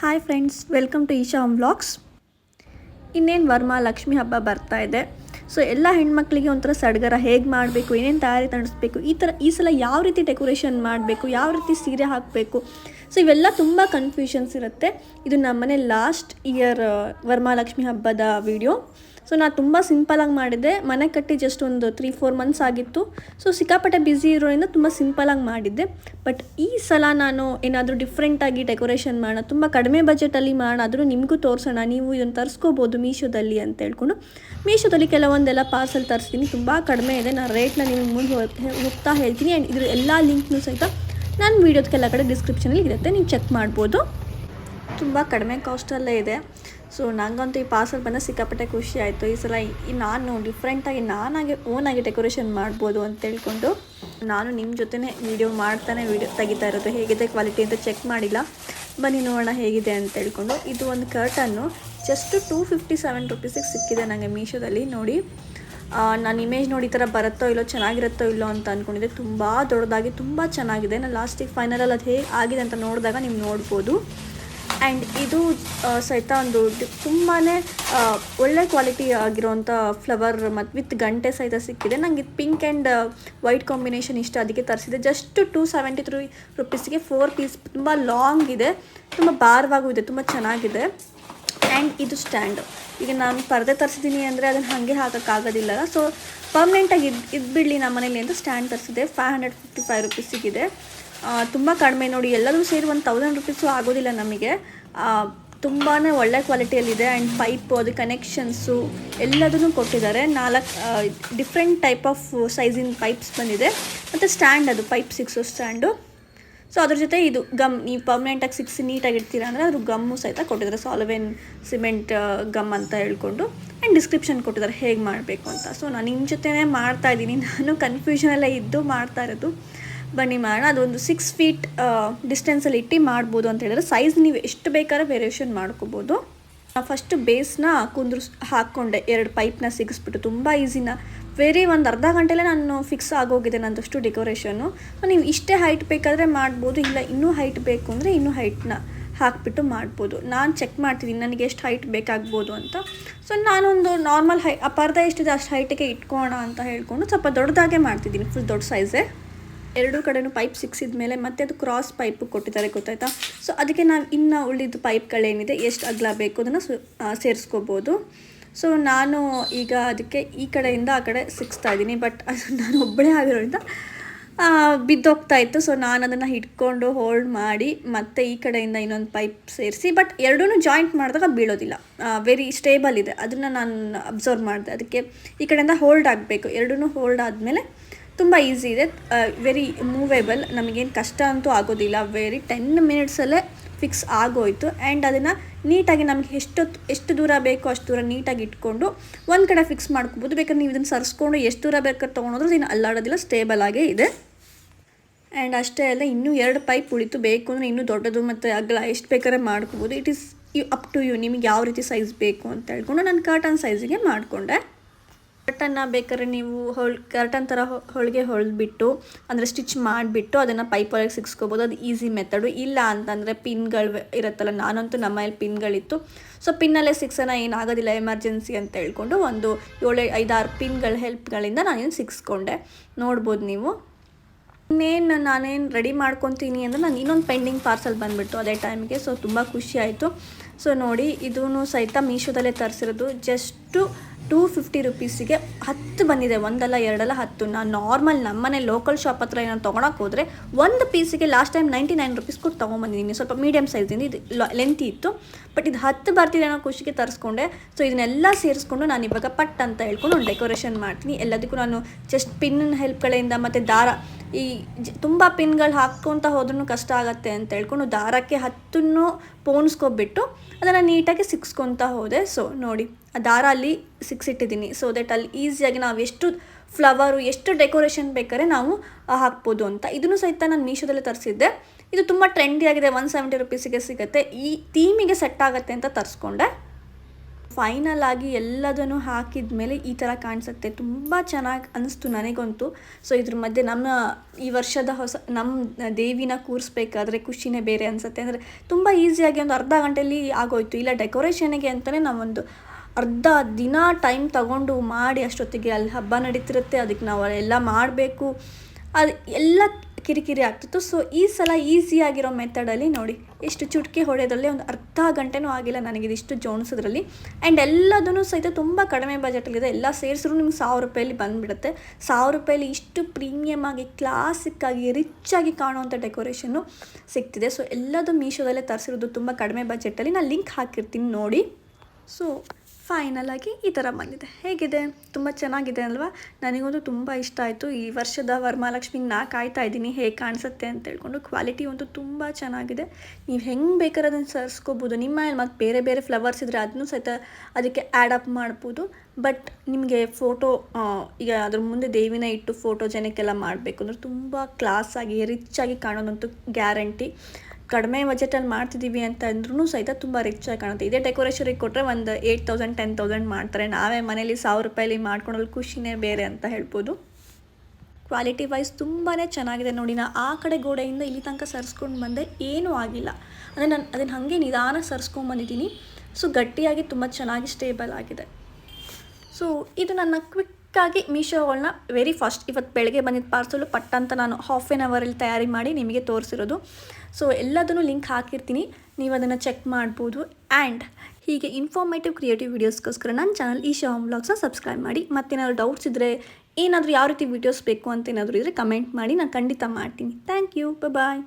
Hi friends welcome to Isha home vlogs ಇನ್ನೇನು ವರ್ಮಾ ಲಕ್ಷ್ಮಿ ಹಬ್ಬ ಬರ್ತಾ ಇದೆ. ಸೊ ಎಲ್ಲ ಹೆಣ್ಮಕ್ಳಿಗೆ ಒಂಥರ ಸಡಗರ ಹೇಗೆ ಮಾಡಬೇಕು, ಏನೇನು ತಯಾರಿ ತಣಿಸ್ಬೇಕು ಈ ಥರ ಈ ಸಲ ಯಾವ ರೀತಿ ಡೆಕೋರೇಷನ್ ಮಾಡಬೇಕು, ಯಾವ ರೀತಿ ಸೀರೆ ಹಾಕಬೇಕು ಸೊ ಇವೆಲ್ಲ ತುಂಬ ಕನ್ಫ್ಯೂಷನ್ಸ್ ಇರುತ್ತೆ. ಇದು ನಮ್ಮನೆ ಲಾಸ್ಟ್ ಇಯರ್ ವರ್ಮಾಲಕ್ಷ್ಮಿ ಹಬ್ಬದ ವಿಡಿಯೋ ಸೊ ನಾನು ತುಂಬ ಸಿಂಪಲಾಗಿ ಮಾಡಿದ್ದೆ. ಮನೆ ಕಟ್ಟಿ ಜಸ್ಟ್ ಒಂದು ತ್ರೀ ಫೋರ್ ಮಂತ್ಸ್ ಆಗಿತ್ತು. ಸೊ ಸಿಕ್ಕಾಪಟ್ಟೆ ಬ್ಯುಸಿ ಇರೋದ್ರಿಂದ ತುಂಬ ಸಿಂಪಲಾಗಿ ಮಾಡಿದ್ದೆ. ಬಟ್ ಈ ಸಲ ನಾನು ಏನಾದರೂ ಡಿಫ್ರೆಂಟಾಗಿ ಡೆಕೋರೇಷನ್ ಮಾಡೋಣ, ತುಂಬ ಕಡಿಮೆ ಬಜೆಟಲ್ಲಿ ಮಾಡೋಣ ನಿಮಗೂ ತೋರಿಸೋಣ. ನೀವು ಇದನ್ನು ತರಿಸ್ಕೋಬೋದು ಮೀಶೋದಲ್ಲಿ ಅಂತ ಹೇಳ್ಕೊಂಡು. ಮೀಶೋದಲ್ಲಿ ಕೆಲವೊಂದೆಲ್ಲ ಪಾರ್ಸಲ್ ತರಿಸ್ತೀನಿ. ತುಂಬ ಕಡಿಮೆ ಇದೆ. ನಾನು ರೇಟ್ನ ನಿಮ್ಗೆ ಮುಂದೆ ಹೋಗ್ತಾ ಹೇಳ್ತೀನಿ. ಆ್ಯಂಡ್ ಇದ್ರ ಎಲ್ಲ ಲಿಂಕ್ನೂ ಸಹಿತ ನನ್ನ ವೀಡಿಯೋದ ಕೆಲ ಕಡೆ ಡಿಸ್ಕ್ರಿಪ್ಷನಲ್ಲಿ ಇರುತ್ತೆ, ನೀವು ಚೆಕ್ ಮಾಡ್ಬೋದು. ತುಂಬ ಕಡಿಮೆ ಕಾಸ್ಟಲ್ಲೇ ಇದೆ. ಸೊ ನನಗಂತೂ ಈ ಪಾರ್ಸಲ್ ಬಂದ ಸಿಕ್ಕಾಪಟ್ಟೆ ಖುಷಿ ಆಯಿತು. ಈ ಸಲ ಈ ನಾನು ಡಿಫ್ರೆಂಟಾಗಿ ನಾನಾಗಿ ಓನಾಗಿ ಡೆಕೋರೇಷನ್ ಮಾಡ್ಬೋದು ಅಂತ ಹೇಳ್ಕೊಂಡು ನಾನು ನಿಮ್ಮ ಜೊತೆನೇ ವೀಡಿಯೋ ಮಾಡ್ತಾನೆ ವೀಡಿಯೋ ತೆಗಿತಾ ಇರೋದು. ಹೇಗಿದೆ ಕ್ವಾಲಿಟಿ ಅಂತ ಚೆಕ್ ಮಾಡಿಲ್ಲ. ಬನ್ನಿ ನೋಡೋಣ ಹೇಗಿದೆ ಅಂತ ಹೇಳ್ಕೊಂಡು. ಇದು ಒಂದು ಕರ್ಟನ್ನು ಜಸ್ಟ್ ಟೂ ಫಿಫ್ಟಿ ಸೆವೆನ್ ಸಿಕ್ಕಿದೆ ನನಗೆ ಮೀಶೋದಲ್ಲಿ ನೋಡಿ. ನಾನು ಇಮೇಜ್ ನೋಡಿ ಈ ಥರ ಬರುತ್ತೋ ಇಲ್ಲೋ, ಚೆನ್ನಾಗಿರುತ್ತೋ ಇಲ್ಲೋ ಅಂತ ಅಂದ್ಕೊಂಡಿದ್ದೆ ತುಂಬ ದೊಡ್ಡದಾಗಿ, ತುಂಬ ಚೆನ್ನಾಗಿದೆ. ನಾನು ಲಾಸ್ಟಿಗೆ ಫೈನಲಲ್ಲಿ ಅದು ಹೇಗೆ ಆಗಿದೆ ಅಂತ ನೋಡಿದಾಗ ನೀವು ನೋಡ್ಬೋದು. ಆ್ಯಂಡ್ ಇದು ಸಹಿತ ಒಂದು ತುಂಬಾ ಒಳ್ಳೆ ಕ್ವಾಲಿಟಿ ಆಗಿರೋಂಥ ಫ್ಲವರ್ ಮತ್ತು ವಿತ್ ಗಂಟೆ ಸಹಿತ ಸಿಕ್ಕಿದೆ. ನನಗೆ ಇದು ಪಿಂಕ್ ಆ್ಯಂಡ್ ವೈಟ್ ಕಾಂಬಿನೇಷನ್ ಇಷ್ಟ. ಅದಕ್ಕೆ ತರಿಸಿದೆ ಜಸ್ಟ್ ಟೂ ಸೆವೆಂಟಿ ತ್ರೀ ರುಪೀಸ್ಗೆ ಫೋರ್ ಪೀಸ್ ತುಂಬ ಲಾಂಗ್ ಇದೆ. ತುಂಬ ಭಾರವಾಗೂ ಇದೆ. ತುಂಬ ಚೆನ್ನಾಗಿದೆ. ಆ್ಯಂಡ್ ಇದು ಸ್ಟ್ಯಾಂಡು. ಈಗ ನಾನು ಪರದೆ ತರಿಸಿದ್ದೀನಿ ಅಂದರೆ ಅದನ್ನು ಹಾಗೆ ಹಾಕೋಕ್ಕಾಗೋದಿಲ್ಲ. ಸೊ ಪರ್ಮನೆಂಟಾಗಿ ಇದು ಇದು ಬಿಡಲಿ ನಮ್ಮ ಮನೇಲಿ ಅಂತ ಸ್ಟ್ಯಾಂಡ್ ತರಿಸಿದೆ. ಫೈವ್ ಹಂಡ್ರೆಡ್ ಫಿಫ್ಟಿ ಫೈವ್ ರುಪೀಸಿಗಿದೆ ತುಂಬ ಕಡಿಮೆ ನೋಡಿ. ಎಲ್ಲರೂ ಸೇರಿ ಒಂದು ತೌಸಂಡ್ ರುಪೀಸು ಆಗೋದಿಲ್ಲ ನಮಗೆ. ತುಂಬಾ ಒಳ್ಳೆ ಕ್ವಾಲಿಟಿಯಲ್ಲಿದೆ ಆ್ಯಂಡ್ ಪೈಪು ಅದು ಕನೆಕ್ಷನ್ಸು ಎಲ್ಲದನ್ನು ಕೊಟ್ಟಿದ್ದಾರೆ. ನಾಲ್ಕು ಡಿಫ್ರೆಂಟ್ ಟೈಪ್ ಆಫ್ ಸೈಜಿನ ಪೈಪ್ಸ್ ಬಂದಿದೆ. ಮತ್ತು ಸ್ಟ್ಯಾಂಡ್ ಅದು ಪೈಪ್ ಸಿಕ್ಸು ಸ್ಟ್ಯಾಂಡು. ಸೊ ಅದ್ರ ಜೊತೆ ಇದು ಗಮ್, ನೀವು ಪರ್ಮನೆಂಟಾಗಿ ಸಿಕ್ಸ್ ನೀಟಾಗಿ ಇಡ್ತೀರ ಅಂದರೆ ಅದ್ರ ಗಮ್ಮು ಸಹಿತ ಕೊಟ್ಟಿದ್ದಾರೆ. ಸಾಲವೆನ್ ಸಿಮೆಂಟ್ ಗಮ್ ಅಂತ ಹೇಳ್ಕೊಂಡು. ಆ್ಯಂಡ್ ಡಿಸ್ಕ್ರಿಪ್ಷನ್ ಕೊಟ್ಟಿದ್ದಾರೆ ಹೇಗೆ ಮಾಡಬೇಕು ಅಂತ. ಸೊ ನಾನು ನಿಮ್ಮ ಜೊತೆನೇ ಮಾಡ್ತಾ ಇದ್ದೀನಿ. ನಾನು ಕನ್ಫ್ಯೂಷನ್ ಎಲ್ಲ ಇದ್ದು ಮಾಡ್ತಾ ಇರೋದು. ಬನ್ನಿ ಮಾಡೋಣ. ಅದೊಂದು ಸಿಕ್ಸ್ ಫೀಟ್ ಡಿಸ್ಟೆನ್ಸಲ್ಲಿ ಇಟ್ಟು ಮಾಡ್ಬೋದು ಅಂತ ಹೇಳಿದ್ರೆ ಸೈಜ್ ನೀವು ಎಷ್ಟು ಬೇಕಾದ್ರೆ ವೇರಿಯೇಷನ್ ಮಾಡ್ಕೋಬೋದು. ಫಸ್ಟ್ ಬೇಸ್ನ ಕುಂದ್ರಿಸ್, ಹಾಕ್ಕೊಂಡೆ. ಎರಡು ಪೈಪ್ನ ಸಿಗಿಸ್ಬಿಟ್ಟು. ತುಂಬ ಈಸಿನ ವೆರಿ ಒಂದು ಅರ್ಧ ಗಂಟೆಲೇ ನಾನು ಫಿಕ್ಸ್ ಆಗೋಗಿದೆ ನಂದಷ್ಟು ಡೆಕೋರೇಷನ್ನು ಸೊ ನೀವು ಇಷ್ಟೇ ಹೈಟ್ ಬೇಕಾದರೆ ಮಾಡ್ಬೋದು, ಇಲ್ಲ ಇನ್ನೂ ಹೈಟ್ ಬೇಕು ಅಂದರೆ ಇನ್ನೂ ಹೈಟ್ನ ಹಾಕ್ಬಿಟ್ಟು ಮಾಡ್ಬೋದು. ನಾನು ಚೆಕ್ ಮಾಡ್ತಿದ್ದೀನಿ ನನಗೆ ಎಷ್ಟು ಹೈಟ್ ಬೇಕಾಗ್ಬೋದು ಅಂತ. ಸೊ ನಾನೊಂದು ನಾರ್ಮಲ್ ಹೈ ಆ ಪರ್ದೆ ಎಷ್ಟಿದೆ ಅಷ್ಟು ಹೈಟಿಗೆ ಇಟ್ಕೋಣ ಅಂತ ಹೇಳ್ಕೊಂಡು ಸ್ವಲ್ಪ ದೊಡ್ಡದಾಗೆ ಮಾಡ್ತಿದ್ದೀನಿ ಫುಲ್ ದೊಡ್ಡ ಸೈಜೇ ಎರಡೂ ಕಡೆನೂ ಪೈಪ್ ಸಿಕ್ಸಿದ ಮೇಲೆ ಮತ್ತೆ ಅದು ಕ್ರಾಸ್ ಪೈಪ್ ಕೊಟ್ಟಿದ್ದಾರೆ ಗೊತ್ತಾಯ್ತಾ? ಸೊ ಅದಕ್ಕೆ ನಾವು ಇನ್ನು ಉಳಿದ ಪೈಪ್ಗಳೇನಿದೆ ಎಷ್ಟು ಅಗಲ ಬೇಕು ಅದನ್ನು ಸೇರಿಸ್ಕೋಬೋದು. ಸೊ ನಾನು ಈಗ ಅದಕ್ಕೆ ಈ ಕಡೆಯಿಂದ ಆ ಕಡೆ ಸಿಕ್ಸ್ತಾ ಇದ್ದೀನಿ ಬಟ್ ಅದು ನಾನು ಒಬ್ಬಳೇ ಆಗಿರೋದ್ರಿಂದ ಬಿದ್ದೋಗ್ತಾ ಇತ್ತು. ಸೊ ನಾನು ಅದನ್ನು ಹಿಡ್ಕೊಂಡು ಹೋಲ್ಡ್ ಮಾಡಿ, ಮತ್ತೆ ಈ ಕಡೆಯಿಂದ ಇನ್ನೊಂದು ಪೈಪ್ ಸೇರಿಸಿ ಬಟ್ ಎರಡೂ ಜಾಯಿಂಟ್ ಮಾಡಿದಾಗ ಬೀಳೋದಿಲ್ಲ. ವೆರಿ ಸ್ಟೇಬಲ್ ಇದೆ. ಅದನ್ನು ನಾನು ಅಬ್ಸರ್ವ್ ಮಾಡಿದೆ. ಅದಕ್ಕೆ ಈ ಕಡೆಯಿಂದ ಹೋಲ್ಡ್ ಆಗಬೇಕು. ಎರಡೂ ಹೋಲ್ಡ್ ಆದಮೇಲೆ ತುಂಬ ಈಸಿ ಇದೆ. ವೆರಿ ಮೂವೇಬಲ್ ನಮಗೇನು ಕಷ್ಟ ಅಂತೂ ಆಗೋದಿಲ್ಲ. ವೆರಿ ಟೆನ್ ಮಿನಿಟ್ಸಲ್ಲೇ ಫಿಕ್ಸ್ ಆಗೋಯಿತು. ಆ್ಯಂಡ್ ಅದನ್ನು ನೀಟಾಗಿ ನಮಗೆ ಎಷ್ಟೊತ್ತು ಎಷ್ಟು ದೂರ ಬೇಕೋ ಅಷ್ಟು ದೂರ ನೀಟಾಗಿ ಇಟ್ಕೊಂಡು ಒಂದು ಕಡೆ ಫಿಕ್ಸ್ ಮಾಡ್ಕೊಬೋದು. ಬೇಕಾದ್ರೆ ನೀವು ಇದನ್ನು ಸರಿಸ್ಕೊಂಡು ಎಷ್ಟು ದೂರ ಬೇಕಾದ್ರೆ ತೊಗೊಂಡೋದ್ರೆ ಇದನ್ನು ಅಲ್ಲಾಡೋದಿಲ್ಲ ಸ್ಟೇಬಲ್ ಆಗೇ ಇದೆ. ಆ್ಯಂಡ್ ಅಷ್ಟೇ ಅಲ್ಲ, ಇನ್ನೂ ಎರಡು ಪೈಪ್ ಉಳಿತು. ಬೇಕು ಅಂದರೆ ಇನ್ನೂ ದೊಡ್ಡದು ಮತ್ತು ಅಗಲ ಎಷ್ಟು ಬೇಕಾದ್ರೆ ಮಾಡ್ಕೋಬೋದು. It is you up to you ನಿಮಗೆ ಯಾವ ರೀತಿ ಸೈಜ್ ಬೇಕು ಅಂತ ಹೇಳ್ಕೊಂಡು ನಾನು ಕರ್ಟನ್ ಸೈಜಿಗೆ ಮಾಡಿಕೊಂಡೆ. ಕರ್ಟನ್ನ ಬೇಕಾದ್ರೆ ನೀವು ಹೊಳ್, ಕರ್ಟನ್ ಥರ ಹೊ- ಹೊಲಿಗೆ ಹೊಳೆದ್ಬಿಟ್ಟು, ಅಂದರೆ ಸ್ಟಿಚ್ ಮಾಡಿಬಿಟ್ಟು ಅದನ್ನು ಪೈಪೊಳಗೆ ಸಿಕ್ಸ್ಕೋಬೋದು ಅದು ಈಸಿ ಮೆಥಡು ಇಲ್ಲ ಅಂತಂದರೆ ಪಿನ್ಗಳು ಇರುತ್ತಲ್ಲ, ನಾನಂತೂ ನಮ್ಮ ಮನೇಲಿ ಪಿನ್ಗಳಿತ್ತು ಸೊ ಪಿನ್ನಲ್ಲೇ ಸಿಕ್ಸೋಣ ಏನಾಗೋದಿಲ್ಲ ಎಮರ್ಜೆನ್ಸಿ ಅಂತ ಹೇಳ್ಕೊಂಡು ಒಂದು ಏಳು, ಐದಾರು ಪಿನ್ಗಳ ಹೆಲ್ಪ್ಗಳಿಂದ ನಾನೇನು ಸಿಕ್ಸ್ಕೊಂಡೆ ನೋಡ್ಬೋದು ನೀವು. ಇನ್ನೇನು, ನಾನೇನು ರೆಡಿ ಮಾಡ್ಕೊತೀನಿ ಅಂದರೆ ನಾನು ಇನ್ನೊಂದು ಪೆಂಡಿಂಗ್ ಪಾರ್ಸಲ್ ಬಂದುಬಿಟ್ಟು ಅದೇ ಟೈಮ್ಗೆ ಸೊ ತುಂಬ ಖುಷಿ ಆಯಿತು. ಸೊ ನೋಡಿ ಇದೂ ಸಹಿತ ಮೀಶೋದಲ್ಲೇ ತರಿಸಿರೋದು. ಜಸ್ಟು ಟೂ ಫಿಫ್ಟಿ ರುಪೀಸಿಗೆ ಹತ್ತು ಬಂದಿದೆ. ಒಂದಲ್ಲ, ಎರಡಲ್ಲ, ಹತ್ತು. ನಾನು ನಾರ್ಮಲ್ ನಮ್ಮನೆ ಲೋಕಲ್ ಶಾಪ್ ಹತ್ರ ಏನಾದ್ರು ತೊಗೊಳಕ್ಕೆ ಹೋದರೆ ಒಂದು ಪೀಸಿಗೆ last time ninety nine rupees ಕೊಟ್ಟು ತೊಗೊಂಬಂದಿದ್ದೀನಿ. ಸ್ವಲ್ಪ ಮೀಡಿಯಮ್ ಸೈಜಿಂದ ಇದು ಲೆಂತಿ ಇತ್ತು. ಬಟ್ ಇದು ಹತ್ತು ಬರ್ತಿದೆ ಅನ್ನೋ ಖುಷಿಗೆ ತರಿಸ್ಕೊಂಡೆ. ಸೊ ಇದನ್ನೆಲ್ಲ ಸೇರಿಸ್ಕೊಂಡು ನಾನು ಇವಾಗ ಪಟ್ ಅಂತ ಹೇಳ್ಕೊಂಡು ಒಂದು ಡೆಕೋರೇಷನ್ ಮಾಡ್ತೀನಿ. ಎಲ್ಲದಕ್ಕೂ ನಾನು ಜಸ್ಟ್ ಪಿನ್ ಹೆಲ್ಪ್ಗಳಿಂದ ಮತ್ತು ದಾರ ಈ ತುಂಬ ಪಿನ್ಗಳು ಹಾಕ್ಕೊತ ಹೋದ್ರೂ ಕಷ್ಟ ಆಗುತ್ತೆ ಅಂತ ಹೇಳ್ಕೊಂಡು ದಾರಕ್ಕೆ ಹತ್ತನ್ನು ಪೋಣಿಸ್ಕೊಬಿಟ್ಟು ಅದನ್ನು ನೀಟಾಗಿ ಸಿಕ್ಸ್ಕೊತಾ ಹೋದೆ. ಸೊ ನೋಡಿ ದಾರ ಅಲ್ಲಿ ಸಿಕ್ಸಿಟ್ಟಿದ್ದೀನಿ. ಸೊ ದಟ್ ಅಲ್ಲಿ ಈಸಿಯಾಗಿ ನಾವು ಎಷ್ಟು ಫ್ಲವರು ಎಷ್ಟು ಡೆಕೋರೇಷನ್ ಬೇಕಾದ್ರೆ ನಾವು ಹಾಕ್ಬೋದು ಅಂತ. ಇದನ್ನು ಸಹಿತ ನಾನು ಮೀಶೋದಲ್ಲೇ ತರಿಸಿದ್ದೆ. ಇದು ತುಂಬ ಟ್ರೆಂಡಿ ಆಗಿದೆ. ಒನ್ ಸೆವೆಂಟಿ ರುಪೀಸಿಗೆ ಸಿಗುತ್ತೆ. ಈ ಥೀಮಿಗೆ ಸೆಟ್ ಆಗುತ್ತೆ ಅಂತ ತರಿಸ್ಕೊಂಡೆ. ಫೈನಲ್ ಆಗಿ ಎಲ್ಲದನ್ನು ಹಾಕಿದ ಮೇಲೆ ಈ ಥರ ಕಾಣಿಸುತ್ತೆ. ತುಂಬ ಚೆನ್ನಾಗಿ ಅನಿಸ್ತು ನನಗಂತೂ. ಸೊ ಇದ್ರ ಮಧ್ಯೆ ನಮ್ಮ ಈ ವರ್ಷದ ಹೊಸ ನಮ್ಮ ದೇವಿನ ಕೂರಿಸ್ಬೇಕಾದ್ರೆ ಖುಷಿನೇ ಬೇರೆ ಅನಿಸುತ್ತೆ. ಅಂದರೆ ತುಂಬ ಈಸಿಯಾಗಿ ಒಂದು ಅರ್ಧ ಗಂಟೆಯಲ್ಲಿ ಆಗೋಯ್ತು. ಇಲ್ಲ ಡೆಕೋರೇಷನ್ಗೆ ಅಂತಲೇ ನಾವೊಂದು ಅರ್ಧ ದಿನ ಟೈಮ್ ತಗೊಂಡು ಮಾಡಿ ಅಷ್ಟೊತ್ತಿಗೆ ಅಲ್ಲಿ ಹಬ್ಬ ನಡೀತಿರುತ್ತೆ, ಅದಕ್ಕೆ ನಾವು ಎಲ್ಲ ಮಾಡಬೇಕು. ಅದು ಎಲ್ಲ ಕಿರಿಕಿರಿ ಆಗ್ತಿತ್ತು. ಸೊ ಈ ಸಲ ಈಸಿಯಾಗಿರೋ ಮೆಥಡಲ್ಲಿ ನೋಡಿ, ಎಷ್ಟು ಚುಟ್ಕಿ ಹೊಡೆಯೋದ್ರಲ್ಲಿ ಒಂದು ಅರ್ಧ ಗಂಟೆನೂ ಆಗಿಲ್ಲ ನನಗೆ, ಇದಿಷ್ಟು ಜೋಣಿಸೋದ್ರಲ್ಲಿ. ಆ್ಯಂಡ್ ಎಲ್ಲದೂ ಸಹಿತ ತುಂಬ ಕಡಿಮೆ ಬಜೆಟಲ್ಲಿದೆ ಎಲ್ಲ ಸೇರಿಸಿದ್ರು ನಿಮ್ಗೆ ಸಾವಿರ ರೂಪಾಯಲ್ಲಿ ಬಂದುಬಿಡುತ್ತೆ. ಸಾವಿರ ರೂಪಾಯಲ್ಲಿ ಇಷ್ಟು ಪ್ರೀಮಿಯಮ್ ಆಗಿ ಕ್ಲಾಸಿಕ್ಕಾಗಿ ಆಗಿ ಕಾಣುವಂಥ ಡೆಕೋರೇಷನ್ನು ಸಿಗ್ತಿದೆ. ಸೊ ಎಲ್ಲದೂ ಮೀಶೋದಲ್ಲೇ ತರಿಸಿರೋದು ತುಂಬ ಕಡಿಮೆ ಬಜೆಟಲ್ಲಿ ನಾನು ಲಿಂಕ್ ಹಾಕಿರ್ತೀನಿ ನೋಡಿ. ಸೊ ಫೈನಲ್ ಆಗಿ ಈ ಥರ ಬಂದಿದೆ. ಹೇಗಿದೆ? ತುಂಬ ಚೆನ್ನಾಗಿದೆ ಅಲ್ವಾ? ನನಗಂತೂ ತುಂಬ ಇಷ್ಟ ಆಯಿತು. ಈ ವರ್ಷದ ವರಮಹಾಲಕ್ಷ್ಮಿಗೆ ನಾ ಕಾಯ್ತಾ ಇದ್ದೀನಿ. ಹೇಗೆ ಕಾಣಿಸುತ್ತೆ ಅಂತ ಹೇಳ್ಕೊಂಡು ಕ್ವಾಲಿಟಿ ಅಂತೂ ತುಂಬ ಚೆನ್ನಾಗಿದೆ. ನೀವು ಹೆಂಗೆ ಬೇಕಾದ್ರೆ ಅದನ್ನು ಸರ್ಸ್ಕೋಬೋದು. ನಿಮ್ಮ ಮತ್ತು ಬೇರೆ ಬೇರೆ ಫ್ಲವರ್ಸ್ ಇದ್ದರೆ ಅದನ್ನು ಸಹಿತ ಅದಕ್ಕೆ ಆ್ಯಡ್ ಅಪ್ ಮಾಡ್ಬೋದು. ಬಟ್ ನಿಮಗೆ ಫೋಟೋ ಈಗ ಅದ್ರ ಮುಂದೆ ದೇವಿನ ಇಟ್ಟು ಫೋಟೋ ಜನಕ್ಕೆಲ್ಲ ಮಾಡಬೇಕು ಅಂದರೆ ತುಂಬ ಕ್ಲಾಸಾಗಿ ಆಗಿ ಕಾಣೋದಂತೂ ಗ್ಯಾರಂಟಿ ಕಡಿಮೆ ಬಜೆಟಲ್ಲಿ ಮಾಡ್ತಿದ್ದೀವಿ ಅಂತ ಅಂದ್ರೂ ಸಹಿತ ತುಂಬ ರಿಚ್ ಆಗಿ ಕಾಣುತ್ತೆ. ಇದೇ ಡೆಕೋರೇಷನಿಗೆ ಕೊಟ್ಟರೆ ಒಂದು ಏಯ್ಟ್ ತೌಸಂಡ್ ಟೆನ್ ತೌಸಂಡ್ ಮಾಡ್ತಾರೆ. ನಾವೇ ಮನೇಲಿ ಸಾವಿರ ರೂಪಾಯಲ್ಲಿ ಮಾಡ್ಕೊಳ್ಳೋದು ಖುಷಿನೇ ಬೇರೆ ಅಂತ ಹೇಳ್ಬೋದು. ಕ್ವಾಲಿಟಿ ವೈಸ್ ತುಂಬಾ ಚೆನ್ನಾಗಿದೆ ನೋಡಿ. ನಾನು ಆ ಕಡೆ ಗೋಡೆಯಿಂದ ಇಲ್ಲಿ ತನಕ ಸರ್ಸ್ಕೊಂಡು ಬಂದೆ. ಏನೂ ಆಗಿಲ್ಲ. ಅಂದರೆ ನಾನು ಅದನ್ನು ಹಾಗೆ ನಿಧಾನ ಸರಿಸ್ಕೊಂಬಂದಿದ್ದೀನಿ ಸೊ ಗಟ್ಟಿಯಾಗಿ ತುಂಬ ಚೆನ್ನಾಗಿ ಸ್ಟೇಬಲ್ ಆಗಿದೆ. ಸೊ ಇದು ನನ್ನ ಕ್ವಿಕ್ಕಾಗಿ ಮೀಶೋಗಳನ್ನ ವೆರಿ ಫಾಸ್ಟ್ ಇವತ್ತು ಬೆಳಗ್ಗೆ ಬಂದಿದ್ದ ಪಾರ್ಸಲು ಪಟ್ ಅಂತ ನಾನು ಹಾಫ್ ಆನ್ ಅವರಲ್ಲಿ ತಯಾರಿ ಮಾಡಿ ನಿಮಗೆ ತೋರಿಸಿರೋದು. ಸೊ ಎಲ್ಲದನ್ನು ಲಿಂಕ್ ಹಾಕಿರ್ತೀನಿ. ನೀವು ಅದನ್ನು ಚೆಕ್ ಮಾಡ್ಬೋದು. ಆ್ಯಂಡ್ ಹೀಗೆ ಇನ್ಫಾರ್ಮೇಟಿವ್ ಕ್ರಿಯೇಟಿವ್ ವೀಡಿಯೋಸ್ಗೋಸ್ಕರ ನನ್ನ ಚಾನಲ್ ಈ ಶಾಮ್ ಬ್ಲಾಗ್ಸ್ನ ಸಬ್ಸ್ಕ್ರೈಬ್ ಮಾಡಿ. ಮತ್ತೇನಾದ್ರು ಡೌಟ್ಸ್ ಇದ್ದರೆ ಏನಾದರೂ ಯಾವ ರೀತಿ ವೀಡಿಯೋಸ್ ಬೇಕು ಅಂತ ಏನಾದರೂ ಇದ್ದರೆ ಕಮೆಂಟ್ ಮಾಡಿ. ನಾನು ಖಂಡಿತ ಮಾಡ್ತೀನಿ. Thank you bye